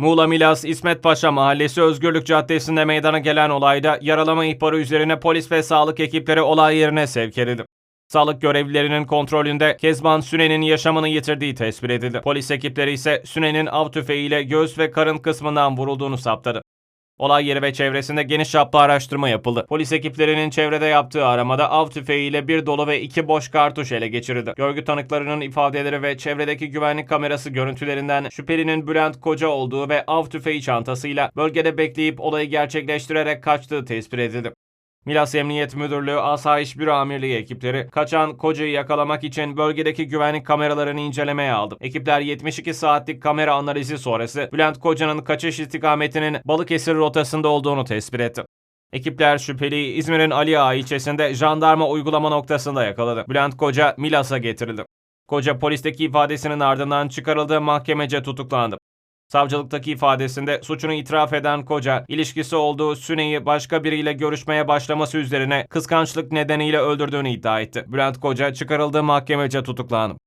Muğla Milas İsmet Paşa Mahallesi Özgürlük Caddesi'nde meydana gelen olayda yaralama ihbarı üzerine polis ve sağlık ekipleri olay yerine sevk edildi. Sağlık görevlilerinin kontrolünde Kezban Süne'nin yaşamını yitirdiği tespit edildi. Polis ekipleri ise Süne'nin av tüfeğiyle göğüs ve karın kısmından vurulduğunu saptadı. Olay yeri ve çevresinde geniş çaplı araştırma yapıldı. Polis ekiplerinin çevrede yaptığı aramada av tüfeğiyle bir dolu ve iki boş kartuş ele geçirildi. Görgü tanıklarının ifadeleri ve çevredeki güvenlik kamerası görüntülerinden şüphelinin Bülent Koca olduğu ve av tüfeği çantasıyla bölgede bekleyip olayı gerçekleştirerek kaçtığı tespit edildi. Milas Emniyet Müdürlüğü Asayiş Büro Amirliği ekipleri kaçan kocayı yakalamak için bölgedeki güvenlik kameralarını incelemeye aldı. Ekipler 72 saatlik kamera analizi sonrası Bülent Koca'nın kaçış istikametinin Balıkesir rotasında olduğunu tespit etti. Ekipler şüpheliyi İzmir'in Ali Ağa ilçesinde jandarma uygulama noktasında yakaladı. Bülent Koca Milas'a getirildi. Koca polisteki ifadesinin ardından çıkarıldığı mahkemece tutuklandı. Savcılıktaki ifadesinde suçunu itiraf eden koca, ilişkisi olduğu Süne'yi başka biriyle görüşmeye başlaması üzerine kıskançlık nedeniyle öldürdüğünü iddia etti. Bülent Koca çıkarıldığı mahkemece tutuklandı.